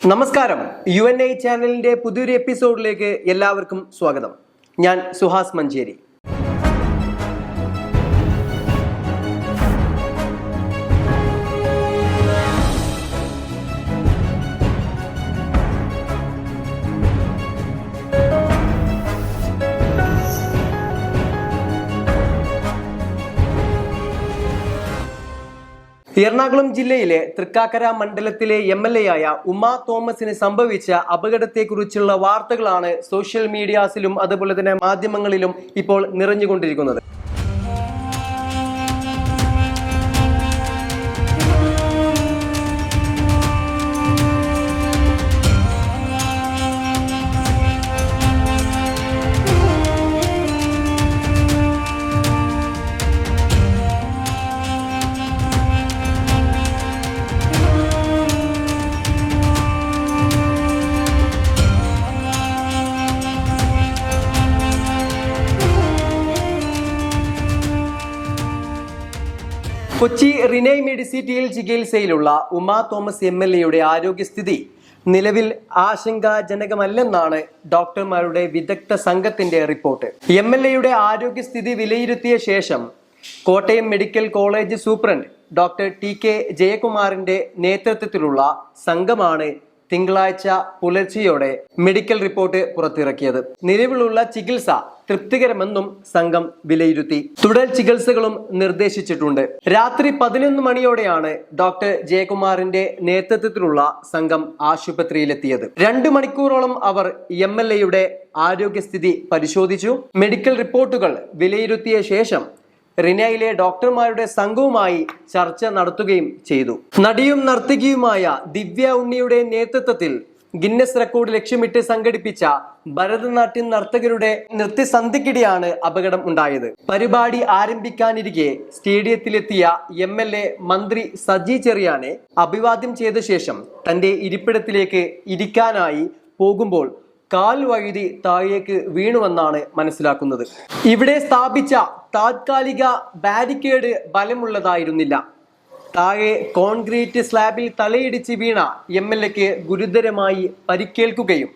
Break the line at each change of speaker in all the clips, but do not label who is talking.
നമസ്കാരം. U N I ചാനലിന്റെ പുതിയൊരു എപ്പിസോഡിലേക്ക് എല്ലാവർക്കും സ്വാഗതം. ഞാൻ സുഹാസ് മഞ്ചേരി. എറണാകുളം ജില്ലയിലെ തൃക്കാക്കര മണ്ഡലത്തിലെ എം എൽ എ ആയ ഉമാ തോമസിന് സംഭവിച്ച അപകടത്തെക്കുറിച്ചുള്ള വാർത്തകളാണ് സോഷ്യൽ മീഡിയാസിലും അതുപോലെ തന്നെ മാധ്യമങ്ങളിലും ഇപ്പോൾ നിറഞ്ഞുകൊണ്ടിരിക്കുന്നത്. കൊച്ചി റിനൈ മെഡിസിറ്റിയിൽ ചികിത്സയിലുള്ള ഉമാ തോമസ് എം എൽ എയുടെ ആരോഗ്യസ്ഥിതി നിലവിൽ ആശങ്കാജനകമല്ലെന്നാണ് ഡോക്ടർമാരുടെ വിദഗ്ധ സംഘത്തിന്റെ റിപ്പോർട്ട്. എം എൽ എയുടെ ആരോഗ്യസ്ഥിതി വിലയിരുത്തിയ ശേഷം Kottayam medical college superintendent doctor T K ജയകുമാറിന്റെ നേതൃത്വത്തിലുള്ള സംഘമാണ് തിങ്കളാഴ്ച പുലർച്ചെയോടെ മെഡിക്കൽ റിപ്പോർട്ട് പുറത്തിറക്കിയത്. നിലവിലുള്ള ചികിത്സ തൃപ്തികരമെന്നും സംഘം വിലയിരുത്തി. തുടർ ചികിത്സകളും നിർദ്ദേശിച്ചിട്ടുണ്ട്. രാത്രി പതിനൊന്ന് മണിയോടെയാണ് ഡോക്ടർ ജയകുമാറിന്റെ നേതൃത്വത്തിലുള്ള സംഘം ആശുപത്രിയിലെത്തിയത്. രണ്ടു മണിക്കൂറോളം അവർ എം ആരോഗ്യസ്ഥിതി പരിശോധിച്ചു. മെഡിക്കൽ റിപ്പോർട്ടുകൾ വിലയിരുത്തിയ ശേഷം റിനയിലെ ഡോക്ടർമാരുടെ സംഘവുമായി ചർച്ച നടത്തുകയും ചെയ്തു. നടിയും നർത്തകിയുമായ ദിവ്യ ഉണ്ണിയുടെ നേതൃത്വത്തിൽ ഗിന്നസ് റെക്കോർഡ് ലക്ഷ്യമിട്ട് സംഘടിപ്പിച്ച ഭരതനാട്യം നർത്തകരുടെ നൃത്യസന്ധിക്കിടെയാണ് അപകടം ഉണ്ടായത്. പരിപാടി ആരംഭിക്കാനിരിക്കെ സ്റ്റേഡിയത്തിലെത്തിയ എം എൽ എ മന്ത്രി സജി ചെറിയാനെ അഭിവാദ്യം ചെയ്ത ശേഷം തന്റെ ഇരിപ്പിടത്തിലേക്ക് ഇരിക്കാനായി പോകുമ്പോൾ കാൽ വഴുതി താഴേക്ക് വീണുവെന്നാണ് മനസ്സിലാക്കുന്നത്. ഇവിടെ സ്ഥാപിച്ച താത്കാലിക ബാരിക്കേഡ് ബലമുള്ളതായിരുന്നില്ല. താഴെ കോൺക്രീറ്റ് സ്ലാബിൽ തലയിടിച്ച് വീണ എം എൽ എക്ക് ഗുരുതരമായി പരിക്കേൽക്കുകയും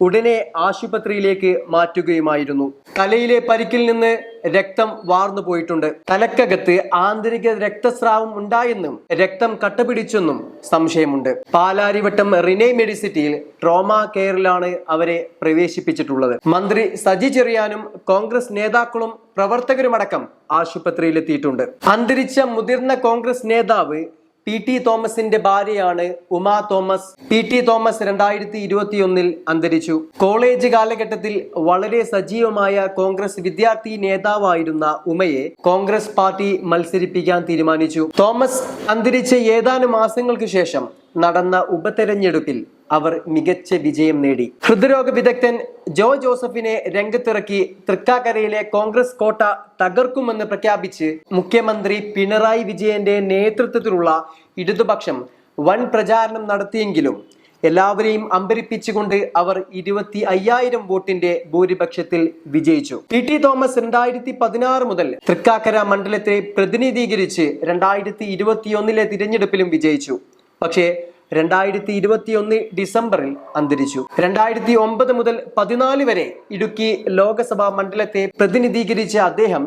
ഉടനെ ആശുപത്രിയിലേക്ക് മാറ്റുകയുമായിരുന്നു. തലയിലെ പരിക്കിൽ നിന്ന് രക്തം വാർന്നു പോയിട്ടുണ്ട്. തലക്കകത്ത് ആന്തരിക രക്തസ്രാവം ഉണ്ടായെന്നും രക്തം കട്ടപിടിച്ചെന്നും സംശയമുണ്ട്. പാലാരിവട്ടം റിനെ മെഡിസിറ്റിയിൽ ട്രോമ കെയറിലാണ് അവരെ പ്രവേശിപ്പിച്ചിട്ടുള്ളത്. മന്ത്രി സജി ചെറിയാനും കോൺഗ്രസ് നേതാക്കളും പ്രവർത്തകരുമടക്കം ആശുപത്രിയിലെത്തിയിട്ടുണ്ട്. അന്തരിച്ച മുതിർന്ന കോൺഗ്രസ് നേതാവ് പി ടി തോമസിന്റെ ഭാര്യയാണ് ഉമാ തോമസ്. പി ടി തോമസ് രണ്ടായിരത്തി ഇരുപത്തിയൊന്നിൽ അന്തരിച്ചു. കോളേജ് കാലഘട്ടത്തിൽ വളരെ സജീവമായ കോൺഗ്രസ് വിദ്യാർത്ഥി നേതാവായിരുന്ന ഉമയെ കോൺഗ്രസ് പാർട്ടി മത്സരിപ്പിക്കാൻ തീരുമാനിച്ചു. തോമസ് അന്തരിച്ച ഏതാനും മാസങ്ങൾക്ക് ശേഷം നടന്ന ഉപതെരഞ്ഞെടുപ്പിൽ അവർ മികച്ച വിജയം നേടി. ഹൃദ്രോഗ വിദഗ്ധൻ ജോ ജോസഫിനെ രംഗത്തിറക്കി തൃക്കാക്കരയിലെ കോൺഗ്രസ് കോട്ട തകർക്കുമെന്ന് പ്രഖ്യാപിച്ച് മുഖ്യമന്ത്രി പിണറായി വിജയന്റെ നേതൃത്വത്തിലുള്ള ഇടതുപക്ഷം വൻ പ്രചാരണം നടത്തിയെങ്കിലും എല്ലാവരെയും അമ്പരിപ്പിച്ചുകൊണ്ട് അവർ ഇരുപത്തി അയ്യായിരം വോട്ടിന്റെ ഭൂരിപക്ഷത്തിൽ വിജയിച്ചു. പി ടി തോമസ് രണ്ടായിരത്തി പതിനാറ് മുതൽ തൃക്കാക്കര മണ്ഡലത്തെ പ്രതിനിധീകരിച്ച് രണ്ടായിരത്തി ഇരുപത്തിയൊന്നിലെ തിരഞ്ഞെടുപ്പിലും വിജയിച്ചു. പക്ഷേ രണ്ടായിരത്തി ഇരുപത്തിയൊന്ന് ഡിസംബറിൽ അന്തരിച്ചു. രണ്ടായിരത്തി ഒമ്പത് മുതൽ പതിനാല് വരെ ഇടുക്കി ലോകസഭാ മണ്ഡലത്തെ പ്രതിനിധീകരിച്ച അദ്ദേഹം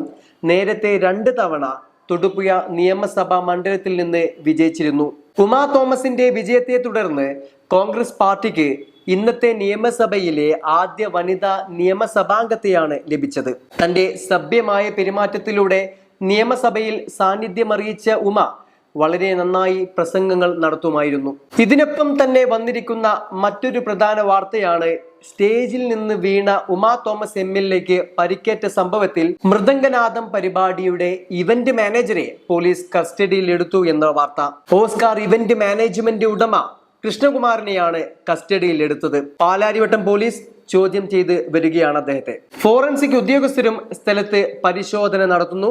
നേരത്തെ രണ്ട് തവണ തൊടുപുഴ നിയമസഭാ മണ്ഡലത്തിൽ നിന്ന് വിജയിച്ചിരുന്നു. ഉമാ തോമസിന്റെ വിജയത്തെ തുടർന്ന് കോൺഗ്രസ് പാർട്ടിക്ക് ഇന്നത്തെ നിയമസഭയിലെ ആദ്യ വനിതാ നിയമസഭാംഗത്തെയാണ് ലഭിച്ചത്. തന്റെ സഭ്യമായ പെരുമാറ്റത്തിലൂടെ നിയമസഭയിൽ സാന്നിധ്യമറിയിച്ച ഉമ വളരെ നന്നായി പ്രസംഗങ്ങൾ നടത്തുമായിരുന്നു. ഇതിനൊപ്പം തന്നെ വന്നിരിക്കുന്ന മറ്റൊരു പ്രധാന വാർത്തയാണ് സ്റ്റേജിൽ നിന്ന് വീണ ഉമാ തോമസ് എം എൽ എക്ക് പരിക്കേറ്റ സംഭവത്തിൽ മൃദംഗനാഥം പരിപാടിയുടെ ഇവന്റ് മാനേജറെ പോലീസ് കസ്റ്റഡിയിൽ എടുത്തു എന്ന വാർത്ത. ഓസ്കാർ ഇവന്റ് മാനേജ്മെന്റ് ഉടമ കൃഷ്ണകുമാറിനെയാണ് കസ്റ്റഡിയിൽ എടുത്തത്. പാലാരിവട്ടം പോലീസ് ചോദ്യം ചെയ്ത് വരികയാണ് അദ്ദേഹത്തെ. ഫോറൻസിക് ഉദ്യോഗസ്ഥരും സ്ഥലത്ത് പരിശോധന നടത്തുന്നു.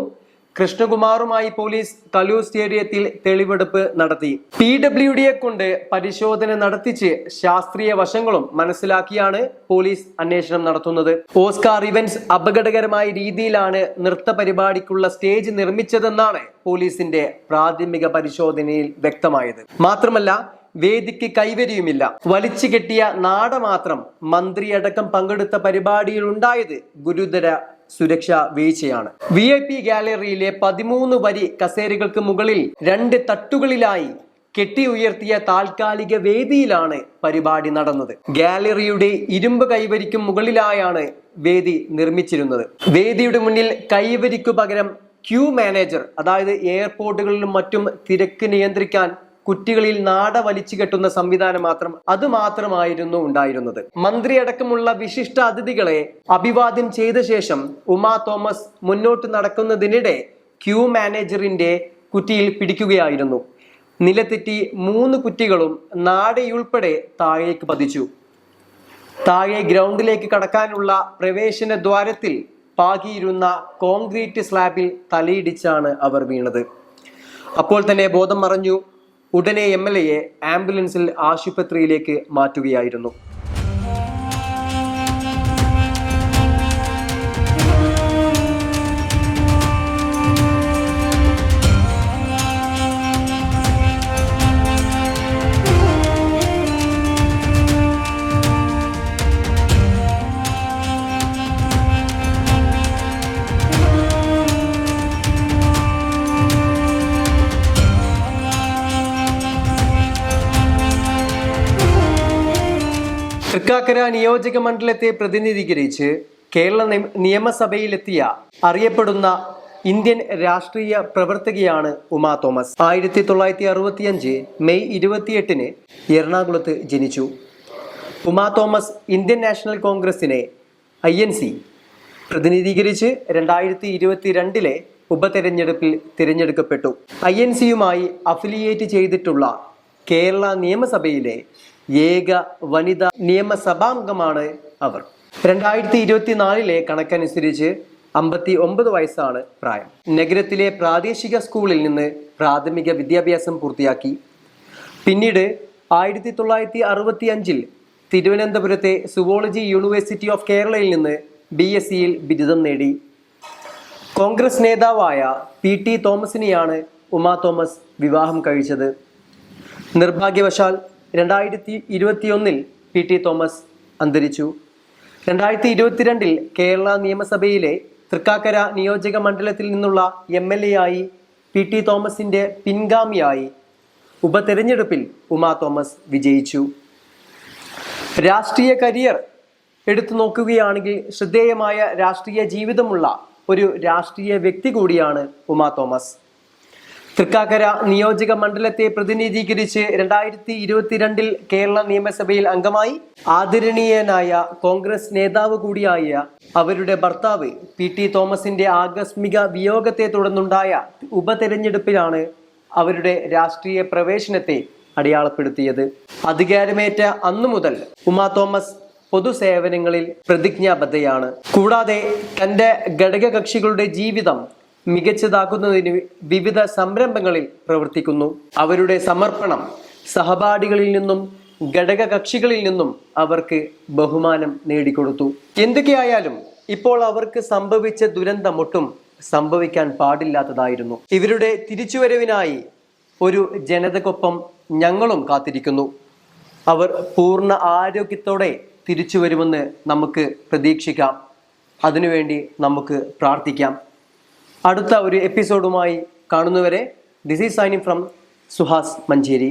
കൃഷ്ണകുമാറുമായി പോലീസ് കലൂർ സ്റ്റേഡിയത്തിൽ തെളിവെടുപ്പ് നടത്തി. പി ഡബ്ല്യു ഡിയെ കൊണ്ട് പരിശോധന നടത്തിച്ച് ശാസ്ത്രീയ വശങ്ങളും മനസ്സിലാക്കിയാണ് പോലീസ് അന്വേഷണം നടത്തുന്നത്. ഓസ്കാർ ഇവന്റ്സ് അപകടകരമായ രീതിയിലാണ് നൃത്ത പരിപാടിക്കുള്ള സ്റ്റേജ് നിർമ്മിച്ചതെന്നാണ് പോലീസിന്റെ പ്രാഥമിക പരിശോധനയിൽ വ്യക്തമായത്. മാത്രമല്ല വേദിക്ക് കൈവരിയുമില്ല. വലിച്ചു കെട്ടിയ നാട മാത്രം മന്ത്രിയടക്കം പങ്കെടുത്ത പരിപാടിയിൽ ഉണ്ടായത് ഗുരുതര സുരക്ഷാ വീഴ്ചയാണ്. വി ഐ പി ഗാലറിയിലെ പതിമൂന്ന് വരി കസേരകൾക്ക് മുകളിൽ രണ്ട് തട്ടുകളിലായി കെട്ടി ഉയർത്തിയ താൽക്കാലിക വേദിയിലാണ് പരിപാടി നടന്നത്. ഗാലറിയുടെ ഇരുമ്പ് കൈവരിക്കും മുകളിലായാണ് വേദി നിർമ്മിച്ചിരുന്നത്. വേദിയുടെ മുന്നിൽ കൈവരിക്കു പകരം ക്യൂ മാനേജർ അതായത് എയർപോർട്ടുകളിലും മറ്റും തിരക്ക് നിയന്ത്രിക്കാൻ കുറ്റികളിൽ നാട വലിച്ചു കെട്ടുന്ന സംവിധാനം മാത്രം അത് മാത്രമായിരുന്നു ഉണ്ടായിരുന്നത്. മന്ത്രിയടക്കമുള്ള വിശിഷ്ട അതിഥികളെ അഭിവാദ്യം ചെയ്ത ശേഷം ഉമാ തോമസ് മുന്നോട്ട് നടക്കുന്നതിനിടെ ക്യൂ മാനേജറിന്റെ കുറ്റിയിൽ പിടിക്കുകയായിരുന്നു. നിലത്തെറ്റി മൂന്ന് കുറ്റികളും നാടയുൾപ്പെടെ താഴേക്ക് പതിച്ചു. താഴെ ഗ്രൗണ്ടിലേക്ക് കടക്കാനുള്ള പ്രവേശന ദ്വാരത്തിൽ പാകിയിരുന്ന കോൺക്രീറ്റ് സ്ലാബിൽ തലയിടിച്ചാണ് അവർ വീണത്. അപ്പോൾ തന്നെ ബോധം മറഞ്ഞു. ഉടനെ എം എൽ എയെ ആംബുലൻസിൽ ആശുപത്രിയിലേക്ക് മാറ്റുകയായിരുന്നു. തൃക്കാക്കര നിയോജക മണ്ഡലത്തെ പ്രതിനിധീകരിച്ച് കേരള നിയ- നിയമസഭയിലെത്തിയ അറിയപ്പെടുന്ന ഇന്ത്യൻ രാഷ്ട്രീയ പ്രവർത്തകയാണ് ഉമാ തോമസ്. ആയിരത്തി തൊള്ളായിരത്തി അറുപത്തിയഞ്ച് മെയ് ഇരുപത്തിയെട്ടിന് എറണാകുളത്ത് ജനിച്ചു. ഉമാ തോമസ് ഇന്ത്യൻ നാഷണൽ കോൺഗ്രസിനെ ഐ എൻ സി പ്രതിനിധീകരിച്ച് രണ്ടായിരത്തി ഇരുപത്തിരണ്ടിലെ ഉപതെരഞ്ഞെടുപ്പിൽ തിരഞ്ഞെടുക്കപ്പെട്ടു. ഐ എൻ സിയുമായി അഫിലിയേറ്റ് ചെയ്തിട്ടുള്ള കേരള നിയമസഭയിലെ ഏക വനിതാ നിയമസഭാംഗമാണ് അവർ. രണ്ടായിരത്തി ഇരുപത്തിനാലിലെ കണക്കനുസരിച്ച് അമ്പത്തി ഒമ്പത് വയസ്സാണ് പ്രായം. നഗരത്തിലെ പ്രാദേശിക സ്കൂളിൽ നിന്ന് പ്രാഥമിക വിദ്യാഭ്യാസം പൂർത്തിയാക്കി. പിന്നീട് ആയിരത്തി തൊള്ളായിരത്തി അറുപത്തി അഞ്ചിൽ തിരുവനന്തപുരത്തെ സുവോളജി യൂണിവേഴ്സിറ്റി ഓഫ് കേരളയിൽ നിന്ന് ബി എസ് സിയിൽ ബിരുദം നേടി. കോൺഗ്രസ് നേതാവായ പി ടി തോമസിനെയാണ് ഉമാ തോമസ് വിവാഹം കഴിച്ചത്. നിർഭാഗ്യവശാൽ രണ്ടായിരത്തി ഇരുപത്തിയൊന്നിൽ പി ടി തോമസ് അന്തരിച്ചു. രണ്ടായിരത്തി ഇരുപത്തിരണ്ടിൽ കേരള നിയമസഭയിലെ തൃക്കാക്കര നിയോജക മണ്ഡലത്തിൽ നിന്നുള്ള എം എൽ എ ആയി പി ടി തോമസിന്റെ പിൻഗാമിയായി. ഉപതെരഞ്ഞെടുപ്പിൽ ഉമാ തോമസ് വിജയിച്ചു. രാഷ്ട്രീയ കരിയർ എടുത്തു നോക്കുകയാണെങ്കിൽ ശ്രദ്ധേയമായ രാഷ്ട്രീയ ജീവിതമുള്ള ഒരു രാഷ്ട്രീയ വ്യക്തി കൂടിയാണ് ഉമാ തോമസ്. തൃക്കാക്കര നിയോജക മണ്ഡലത്തെ പ്രതിനിധീകരിച്ച് രണ്ടായിരത്തി ഇരുപത്തിരണ്ടിൽ കേരള നിയമസഭയിൽ അംഗമായി ആദരണീയനായ കോൺഗ്രസ് നേതാവ് കൂടിയായ അവരുടെ ഭർത്താവ് പി ടി തോമസിന്റെ ആകസ്മിക വിയോഗത്തെ തുടർന്നുണ്ടായ ഉപതെരഞ്ഞെടുപ്പിലാണ് അവരുടെ രാഷ്ട്രീയ പ്രവേശനത്തെ അടയാളപ്പെടുത്തിയത്. അധികാരമേറ്റ അന്നു മുതൽ ഉമാ തോമസ് പൊതുസേവനങ്ങളിൽ പ്രതിജ്ഞാബദ്ധയാണ്. കൂടാതെ തന്റെ ഘടകകക്ഷികളുടെ ജീവിതം മികച്ചതാക്കുന്നതിന് വിവിധ സംരംഭങ്ങളിൽ പ്രവർത്തിക്കുന്നു. അവരുടെ സമർപ്പണം സഹപാഠികളിൽ നിന്നും ഘടകകക്ഷികളിൽ നിന്നും അവർക്ക് ബഹുമാനം നേടിക്കൊടുത്തു. എന്തൊക്കെയായാലും ഇപ്പോൾ അവർക്ക് സംഭവിച്ച ദുരന്തമൊട്ടും സംഭവിക്കാൻ പാടില്ലാത്തതായിരുന്നു. ഇവരുടെ തിരിച്ചുവരവിനായി ഒരു ജനതക്കൊപ്പം ഞങ്ങളും കാത്തിരിക്കുന്നു. അവർ പൂർണ ആരോഗ്യത്തോടെ തിരിച്ചു വരുമെന്ന് നമുക്ക് പ്രതീക്ഷിക്കാം. അതിനുവേണ്ടി നമുക്ക് പ്രാർത്ഥിക്കാം. അടുത്ത ഒരു എപ്പിസോഡുമായി കാണുന്നവരെ this is signing from Suhas Manjeri.